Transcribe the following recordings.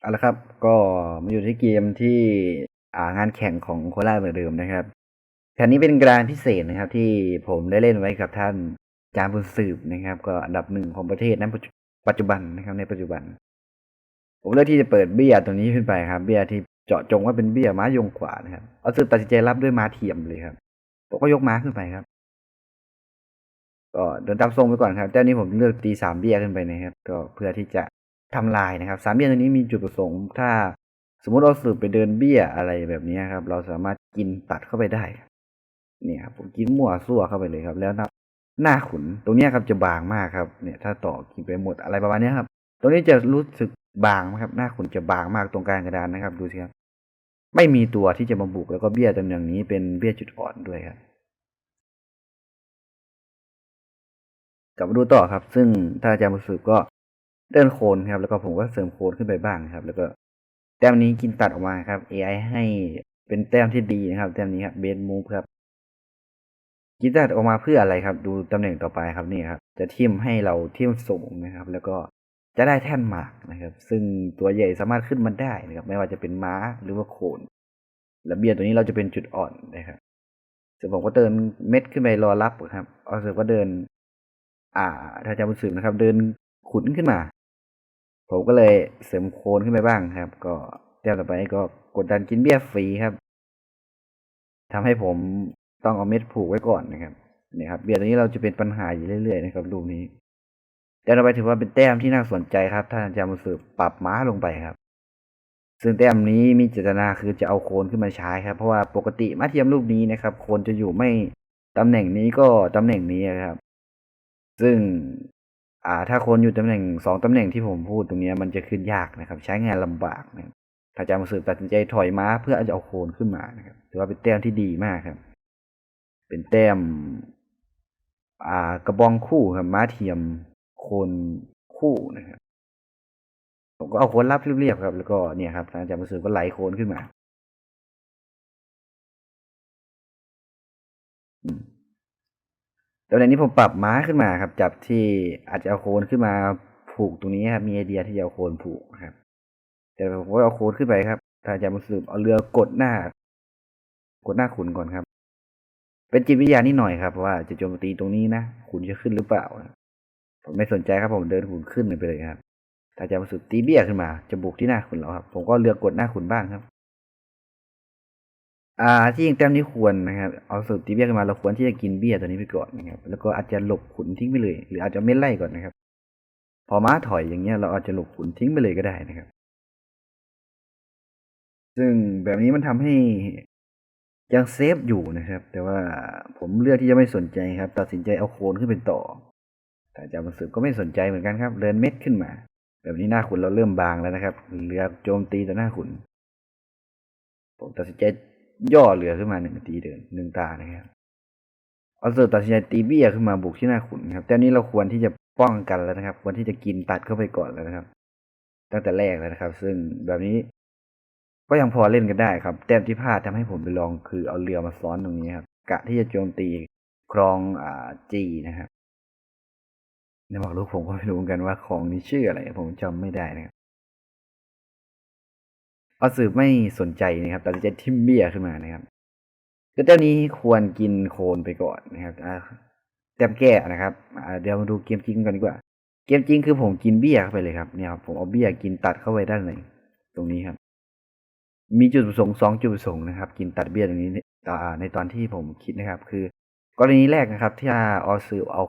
เอาละครับ ก็มาอยู่ที่เกมที่อ่างานแข่งของโคราชเหมือนเดิมนะครับแผ่นนี้เป็นกรานพิเศษนะครับ ที่ผมได้เล่นไว้กับท่านจามบุญสืบนะครับ ก็อันดับหนึ่งของประเทศนั้นปัจจุบันนะครับ ในปัจจุบัน ผมเลือกที่จะเปิดเบี้ยตัวนี้ขึ้นไปครับ เบี้ยที่เจาะจงว่าเป็นเบี้ยม้ายงขวานะครับเอาสืบตัดสินใจรับด้วยม้าเทียมเลยครับผมก็ยกม้าขึ้นไปครับ ก็เดินตามทรงไปก่อนครับแต่นี้ผมเลือกตีสามเบี้ยขึ้นไปนะครับ ก็เพื่อที่จะ ทำลายนะครับสามเบี้ยตัวนี้มีจุดประสงค์ ถ้าสมมุติเราสืบไปเดินเบี้ยอะไรแบบนี้ครับ เราสามารถกินตัดเข้าไปได้เนี่ยครับผมกินมั่วซั่วเข้าไปเลยครับ แล้วน้าหน้าขุนตรงเนี้ยครับจะบางมากครับ เนี่ย ถ้าต่อกินไปหมดอะไรประมาณเนี้ยครับ ตรงนี้จะรู้สึกบางครับ หน้าขุนจะบางมากตรงกลางกระดานนะครับ ดูสิครับ ไม่มีตัวที่จะมาบุกแล้วก็เบี้ยตำแหน่งนี้เป็นเบี้ยจุดอ่อนด้วยครับกลับมาดูต่อครับ ซึ่งถ้าอาจารย์บุญสืบก็ เดินโคนครับ แล้วก็ผมก็เสริมโคนขึ้นไปบ้างครับ แล้วก็แต้มนี้กินตัดออกมาครับ AI ให้เป็นแต้มที่ดีนะครับ แต้มนี้ครับเบสมูฟครับกินตัดออกมาเพื่ออะไรครับ ดูตำแหน่งต่อไปครับนี่ครับ จะทิมให้เราทิมสูงนะครับ แล้วก็จะได้แท่นหมากนะครับ ซึ่งตัวใหญ่สามารถขึ้นมาได้นะครับ ไม่ว่าจะเป็นม้าหรือว่าโคนและเบียรตัวนี้เราจะเป็นจุดอ่อนนะครับส่วนผมก็เดินเม็ดขึ้นไปรอรับครับเอาเสร็จก็เดิน อ่า ถ้าจำบุญสืบนะครับ เดินขุนขึ้นมา ผมก็เลยเสริมโคนขึ้นไปบ้างครับ ก็แต้มต่อไปก็กดดันกินเบี้ยฟรีครับทำให้ผมต้องเอาเม็ดผูกไว้ก่อนนะครับเนี่ยครับเบี้ยตัวนี้เราจะเป็นปัญหาอยู่เรื่อยๆนะครับรูปนี้ แต้มต่อไปถือว่าเป็นแต้มที่น่าสนใจครับถ้าอาจารย์บุสืบปรับม้าลงไปครับ ซึ่งแต้มนี้มีเจตนาคือจะเอาโคนขึ้นมาใช้ครับ เพราะว่าปกติมาเทียมรูปนี้นะครับ โคนจะอยู่ไม่ตำแหน่งนี้ก็ตำแหน่งนี้ครับ ซึ่ง อ่า ถ้าคนอยู่ตำแหน่งสองตำแหน่งที่ผมพูดตรงนี้มันจะขึ้นยากนะครับ ใช้งานลำบากนะถ้าอาจารย์มาสืบตัดสินใจถอยม้าเพื่อจะเอาโคนขึ้นมานะครับถือว่าเป็นแต้มที่ดีมากครับ เป็นแต้ม อ่ากระบองคู่ครับม้าเทียมโคนคู่นะครับผมก็เอาโคนรับเรียบๆครับ แล้วก็เนี่ยครับอาจารย์มาสืบก็ไหลโคนขึ้นมา ตำแหน่งนี้ผมปรับม้าขึ้นมาครับ จับที่อาจจะเอาโคนขึ้นมาผูกตรงนี้ครับ มีไอเดียที่จะเอาโคนผูกครับ แต่ผมก็เอาโคนขึ้นไปครับ ถ้าจะมาสืบเอาเรือกดหน้า กดหน้าขุนก่อนครับ เป็นจิตวิทยานิดหน่อยครับว่าจะโจมตีตรงนี้นะขุนจะขึ้นหรือเปล่าผมไม่สนใจครับผมเดินขุนขึ้นไปเลยครับถ้าจะมาสืบตีเบี้ยขึ้นมาจะบุกที่หน้าขุนแล้วครับ ผมก็เรือกดหน้าขุนบ้างครับ อ่า ที่ยิงแต้มนี้ควรนะครับเอาสูตรตีเบี้ยขึ้นมาเราควรที่จะกินเบี้ยตัวนี้ไปก่อนนะครับ แล้วก็อาจจะหลบขุนทิ้งไปเลย หรืออาจจะไม่ไล่ก่อนนะครับ พอม้าถอยอย่างเงี้ยเราอาจจะหลบขุนทิ้งไปเลยก็ได้นะครับ ซึ่งแบบนี้มันทำให้ยังเซฟอยู่นะครับ แต่ว่าผมเลือกที่จะไม่สนใจครับ ตัดสินใจเอาโคนขึ้นเป็นต่อ แต่อาจารย์บันสืบก็ไม่สนใจเหมือนกันครับเดินเม็ดขึ้นมา แบบนี้หน้าขุนเราเริ่มบางแล้วนะครับ เรือโจมตีต่อหน้าขุนผมตัดสินใจ ย่อเรือขึ้นมาหนึ่งตีเดินหนึ่งตานะครับเอาเสิร์ตัดสินใจตีเบี้ยขึ้นมาบุกที่หน้าขุนครับ แต่นี้เราควรที่จะป้องกันแล้วนะครับ ควรที่จะกินตัดเข้าไปก่อนแล้วนะครับ ตั้งแต่แรกแล้วนะครับ ซึ่งแบบนี้ ก็ยังพอเล่นกันได้ครับ แต้มที่พลาดทำให้ผมไปลองคือเอาเรือมาซ้อนตรงนี้ครับ กะที่จะโจมตีครองอ่าจีนะครับในบอกลูกผมก็ไม่รู้กันว่าของนี้ชื่ออะไร ผมจำไม่ได้นะครับ เอาสืบไม่สนใจนะครับตัดสินใจทิมเบี้ยขึ้นมานะครับคือแต้มนี้ควรกินโคนไปก่อนนะครับอ่าแต้มแก้นะครับเดี๋ยวมาดูเกมจริงกันดีกว่า เกมจริงคือผมกินเบี้ยเข้าไปเลยครับเนี่ยครับผมเอาเบี้ยกินตัดเข้าไปด้านในตรงนี้ครับ มีจุดประสงค์สองจุดประสงค์นะครับ กินตัดเบี้ยตรงนี้ในตอนที่ผมคิดนะครับ คือกรณีแรกนะครับ ที่ออสืบเอา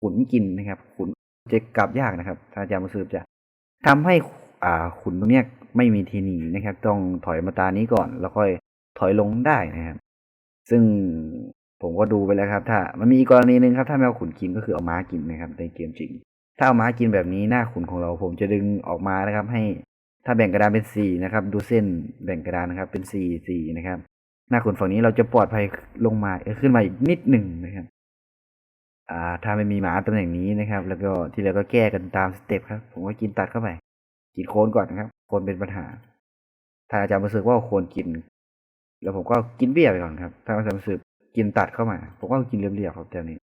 ขุนกินนะครับ ขุนจะกลับยากนะครับ ถ้าอาจารย์มาสืบจะทำให้อ่าขุนตรงเนี้ย ไม่มีทีหนีนะครับ ต้องถอยมาตานี้ก่อน แล้วค่อยถอยลงได้นะครับ ซึ่งผมก็ดูไปแล้วครับ ถ้ามันมีอีกกรณีหนึ่งครับ ถ้าไม่เอาขุนกินก็คือเอาม้ากินนะครับในเกมจริง ถ้าเอาม้ากินแบบนี้หน้าขุนของเราผมจะดึงออกมานะครับ ให้ถ้าแบ่งกระดานเป็นสี่นะครับ ดูเส้นแบ่งกระดานนะครับ เป็นสี่สี่นะครับ หน้าขุนฝั่งนี้เราจะปลอดภัยลงมาขึ้นมาอีกนิดหนึ่งนะครับ อ่า ถ้าไม่มีหมาตำแหน่งนี้นะครับ แล้วก็ที่เหลือก็แก้กันตามสเต็ปครับ ผมก็กินตัดเข้าไป กินโคนก่อนนะครับ โคนเป็นปัญหา ถ้าอาจารย์มาสืบว่าโคนกิน แล้วผมก็กินเบี้ยไปก่อนครับ ถ้าอาจารย์มาสืบกินตัดเข้ามา ผมก็กินเรียบๆครับแถวนี้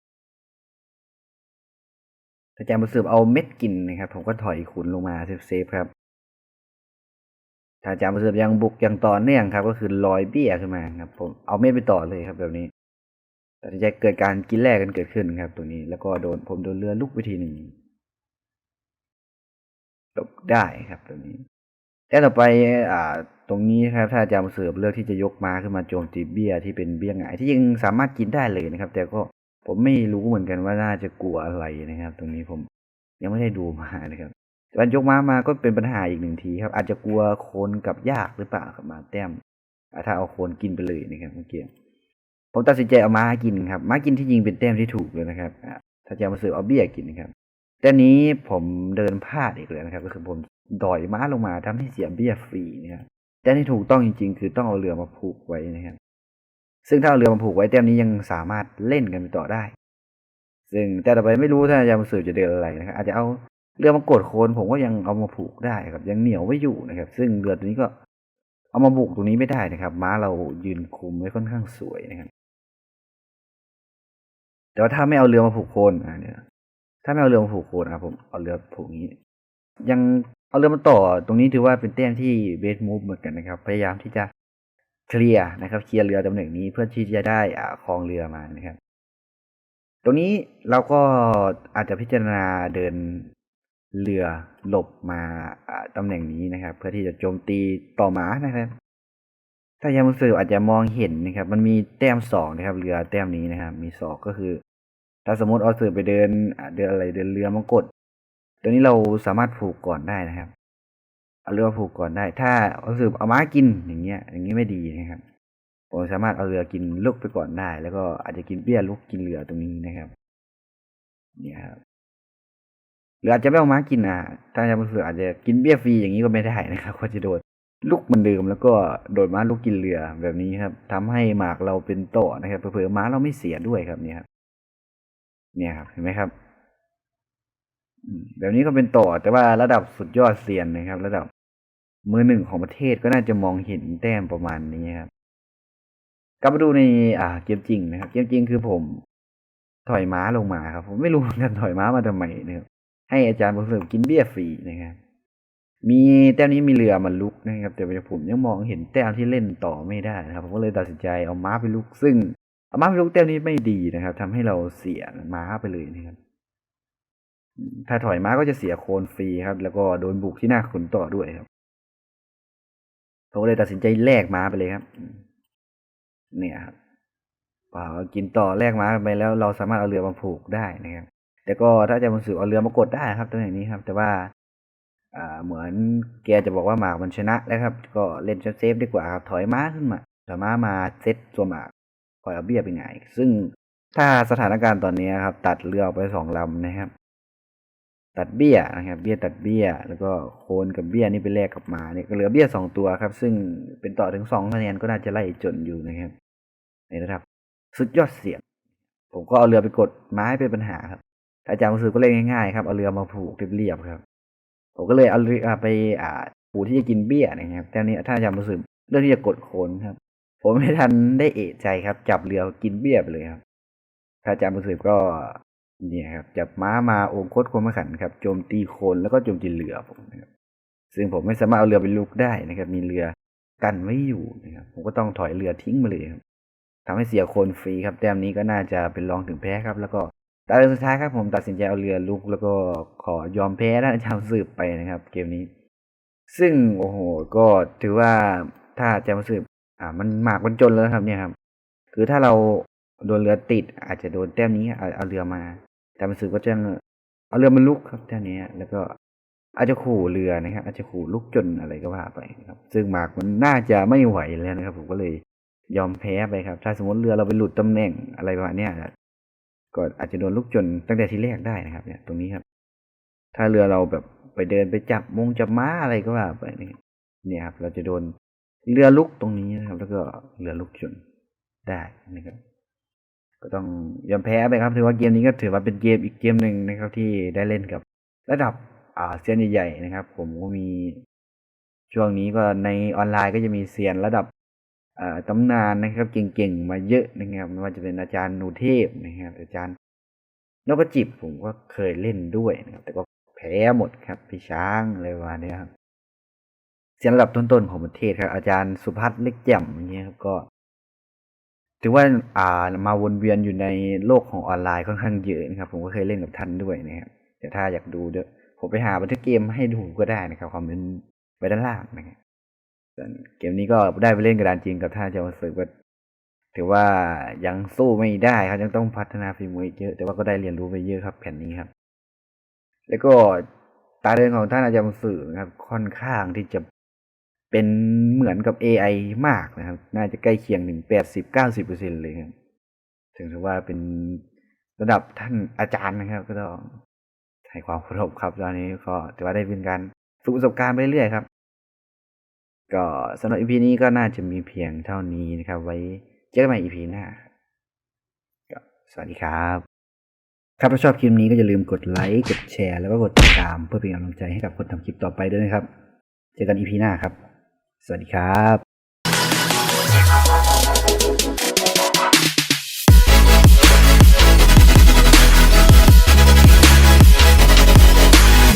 ถ้าอาจารย์มาสืบเอาเม็ดกินนะครับ ผมก็ถอยขุนลงมาเซฟๆครับ ถ้าอาจารย์ประสริฐยังบุกย่างต่อเนื่องครับ ก็คือลอยเบี้ยขึ้นมาครับ ผมเอาเม็ดไปต่อเลยครับ แบบนี้แตัดสินใจเกิดการกินแลกกันเกิดขึ้นครับ ตรงนี้ แล้วก็โดนผมโดนเรือลุกไปทีหนึ่ง จบได้ครับตรงนี้แต่ต่อไปอ่าตรงนี้ครับถ้าอาจารย์เสริฐเลือกที่จะยกม้าขึ้นมาโจมตีเบี้ยที่เป็นเบี้ยหงายที่ยังสามารถกินได้เลยนะครับ แต่ก็ผมไม่รู้เหมือนกันว่าน่าจะกลัวอะไรนะครับ ตรงนี้ผมยังไม่ได้ดูมานะครับการยกม้ามาก็เป็นปัญหาอีกหนึ่งทีครับ อาจจะกลัวโคนกับยากหรือเปล่าครับมาแต้มถ้าเอาโคนกินไปเลยนะครับเมื่อกี้ผมตัดสินใจเอาม้ากินครับม้ากินที่ยิงเป็นแต้มที่ถูกเลยนะครับอาถ้าจะมาเสิร์ฟเอาเบี้ยกินนะครับ แต่นี้ผมเดินพลาดอีกเลยนะครับ ก็คือผมดอยม้าลงมาทำให้เสียเบี้ยฟรีนะครับแต่ที่ถูกต้องจริง ๆ คือต้องเอาเรือมาผูกไว้นะครับ ซึ่งถ้าเอาเรือมาผูกไว้แต้มนี้ยังสามารถเล่นกันไปต่อได้ ซึ่งแต่ต่อไปไม่รู้ถ้าอาจารย์มาสืบจะเดินอะไรนะครับอาจจะเอาเรือมากดโคนผมก็ยังเอามาผูกได้ครับ ยังเหนียวไว้อยู่นะครับ ซึ่งเรือตัวนี้ก็เอามาบุกตรงนี้ไม่ได้นะครับ ม้าเรายืนคุมไว้ค่อนข้างสวยนะครับแต่ว่าถ้าไม่เอาเรือมาผูกโคนอ่าเนี่ย ถ้าไม่เอาเรือมาผูกโคนอะผมเอาเรือผูกนี้ ยังเอาเรือมาต่อตรงนี้ถือว่าเป็นแต้มที่เบสมูฟเหมือนกันนะครับ พยายามที่จะเคลียร์นะครับเคลียร์เรือตำแหน่งนี้เพื่อที่จะได้อ่าคลองเรือมานะครับ ตรงนี้เราก็อาจจะพิจารณาเดินเรือหลบมาอ่าตำแหน่งนี้นะครับ เพื่อที่จะโจมตีต่อหมานะครับ ถ้ายามุสืออาจจะมองเห็นนะครับ มันมีแต้มสองนะครับ เรือแต้มนี้นะครับ มีสองก็คือ ถ้าสมมติเอาเสือไปเดินเดินอะไรเดินเรือมากดตัวนี้เราสามารถผูกก่อนได้นะครับ เอาเรือผูกก่อนได้ ถ้าเอาสือเอาม้ากินอย่างเงี้ย อย่างนี้ไม่ดีนะครับผมสามารถเอาเรือกินลูกไปก่อนได้ แล้วก็อาจจะกินเบี้ยลูกกินเรือตรงนี้นะครับ เนี่ยครับหรืออาจจะไม่เอาม้ากินอะ ถ้าจะมาสืออาจจะกินเบี้ยฟรีอย่างนี้ก็ไม่ได้นะครับก็จะโดนลูกเหมันเดิมแล้วก็โดนม้าลูกกินเรือแบบนี้ครับทำให้หมากเราเป็นต่อนะครับเผื่อม้าเราไม่เสียด้วยครับเนี่ยครับ เนี่ยครับเห็นไหมครับแบบนี้ก็เป็นต่อแต่ว่าระดับสุดยอดเซียนนะครับ ระดับมือหนึ่งของประเทศก็น่าจะมองเห็นแต้มประมาณนี้ครับกลับมาดูในอ่าเกมจริงนะครับ เกมจริงคือผม ถอยม้าลงมาครับ ผมไม่รู้เหมือนกันถอยม้ามาทำไมนะครับให้อาจารย์ประเสริฐกินเบี้ยฟรีนะครับมีแต้มนี้มีเรือมาลุกนะครับ แต่ผมยังมองเห็นแต้มที่เล่นต่อไม่ได้นะครับ ผมก็เลยตัดสินใจเอาม้าไปลุกซึ่ง ม้าไปลุกแต้มนี้ไม่ดีนะครับทำให้เราเสียม้าไปเลยนะครับ ถ้าถอยม้าก็จะเสียโคนฟรีครับ แล้วก็โดนบุกที่หน้าขุนต่อด้วยครับผมเลยตัดสินใจแลกม้าไปเลยครับ เนี่ยครับพอกินต่อแลกม้าไปแล้ว เราสามารถเอาเรือมาผูกได้นะครับแต่ก็ถ้าจะมันสือเอาเรือมากดได้ครับตรงอย่างนี้ครับ แต่ว่าอ่าเหมือนแกจะบอกว่าหมากมันชนะแล้วครับ ก็เล่นเซฟดีกว่าครับ ถอยม้าขึ้นมาถอยม้ามาเซตตัวหมาก ปล่อยเอาเบี้ยไปไงายซึ่งถ้าสถานการณ์ตอนนี้ครับ ตัดเรือออกไปสองลำนะครับ ตัดเบี้ยนะครับ เบี้ยตัดเบี้ย แล้วก็โคนกับเบี้ยนี่ไปแลกกับหมาเนี่ยก็เหลือเบี้ยสองตัวครับ ซึ่งเป็นต่อถึงสองคะแนนก็น่าจะไล่จนอยู่นะครับ ในระดับสุดยอดเสียงผมก็เอาเรือไปกดไม้เป็นปัญหาครับอาจารย์มือสือก็เล่นง่ายๆครับเอาเรือมาผูกเรียบๆครับ ผมก็เลยเอาเรือไปอ่าผูที่จะกินเบี้ยนะครับแต่นี้ถ้าอาจารย์มือสือเรื่องที่จะกดโคนครับ ผมไม่ทันได้เอะใจครับ จับเรือกินเบี้ยไปเลยครับถ้าอาจารย์มือสือก็เนี่ยครับ จับม้ามาองคดโคนมขันครับโจมตีโคนแล้วก็โจมตีเรือผมนะครับ ซึ่งผมไม่สามารถเอาเรือไปลุกได้นะครับ มีเรือกันไว้อยู่นะครับ ผมก็ต้องถอยเรือทิ้งมาเลยครับทำให้เสียโคนฟรีครับแต้มนี้ก็น่าจะเป็นรองถึงแพ้ครับ แล้วก็ตาสุดท้ายครับ ผมตัดสินใจเอาเรือลุก แล้วก็ขอยอมแพ้ด้านอาจารย์สืบไปนะครับ เกมนี้ ซึ่งโอ้โห ก็ถือว่าถ้าอาจารย์สืบ อ่า มันหมากมันจนแล้วครับเนี่ยครับ คือถ้าเราโดนเรือติด อาจจะโดนแต้มนี้เอาเอาเรือมา แต่มันสืบก็จะเอาเรือมาลุกครับแต้มนี้แล้วก็อาจจะขู่เรือนะครับ อาจจะขู่ลุกจนอะไรก็ว่าไปครับ ซึ่งหมากมันน่าจะไม่ไหวแล้วนะครับ ผมก็เลยยอมแพ้ไปครับ ถ้าสมมติเรือเราไปหลุดตำแหน่งอะไรประมาณนี้ก็อาจจะโดนลุกจนตั้งแต่ทีแรกได้นะครับ เนี่ย ตรงนี้ครับ ถ้าเรือเราแบบไปเดินไปจับมงจับม้าอะไรก็ว่าไปนี่เนี่ยครับ เราจะโดน เรือลุกตรงนี้นะครับ แล้วก็เรือลุกจนได้นะครับ ก็ต้องยอมแพ้ไปครับ ถือว่าเกมนี้ก็ถือว่าเป็นเกมอีกเกมหนึ่งนะครับ ที่ได้เล่นกับ ระดับอ่าเซียนใหญ่ๆนะครับ ผมก็มีช่วงนี้ก็ในออนไลน์ก็จะมีเซียนระดับตำนานนะครับ เก่งๆมาเยอะนะครับไม่ว่าจะเป็นอาจารย์นูเทพนะครับอาจารย์นกกระจิบผมก็เคยเล่นด้วยนะครับ แต่ก็แพ้หมดครับพี่ช้างอะไรประมานี้ครับ เซียนระดับต้นๆของประเทศครับ อาจารย์สุพัฒน์เล็กแจ่มอย่างเงี้ยครับก็ ถือว่าอ่ามาวนเวียนอยู่ในโลกของออนไลน์ค่อนข้างเยอะนะครับ ผมก็เคยเล่นกับท่านด้วยนะครับแต่ถ้าอยากดูเดี๋ยวผมไปหาบันทึกเกมให้ดูก็ได้นะครับคอมเมนต์ไว้ด้านล่างนะครับเกมนี้ก็ได้ไปเล่นกระดานจริงกับท่านจะมาสึกว่าถือว่ายังสู้ไม่ได้ครับยังต้องพัฒนาฝีมืออีกเยอะ แต่ว่าก็ได้เรียนรู้ไปเยอะครับ แผ่นนี้ครับ แล้วก็ตาเดินของท่านอาจารย์มสื่อนะครับ ค่อนข้างที่จะ เป็นเหมือนกับ AI มากนะครับ น่าจะใกล้เคียงถึงแปดสิบเก้าสิบเปอร์เซ็นเลยครับ ถึงถือว่าเป็นระดับท่านอาจารย์นะครับ ก็ต้องให้ความเคารพครับ ตอนนี้ก็ถือว่าได้เป็นการฝึกประสบการณ์ไปเรื่อยครับ ก็สำหรับ EP นี้ก็น่าจะมีเพียงเท่านี้นะครับ ไว้เจอกันใหม่ EP หน้าก็สวัสดีครับครับถ้าชอบคลิปนี้ก็อย่าลืมกดไลค์ กดแชร์ แล้วก็กดติดตามเพื่อเป็นกำลังใจให้กับคนทำคลิปต่อไปด้วยนะครับ เจอกัน EP หน้าครับ สวัสดีครับ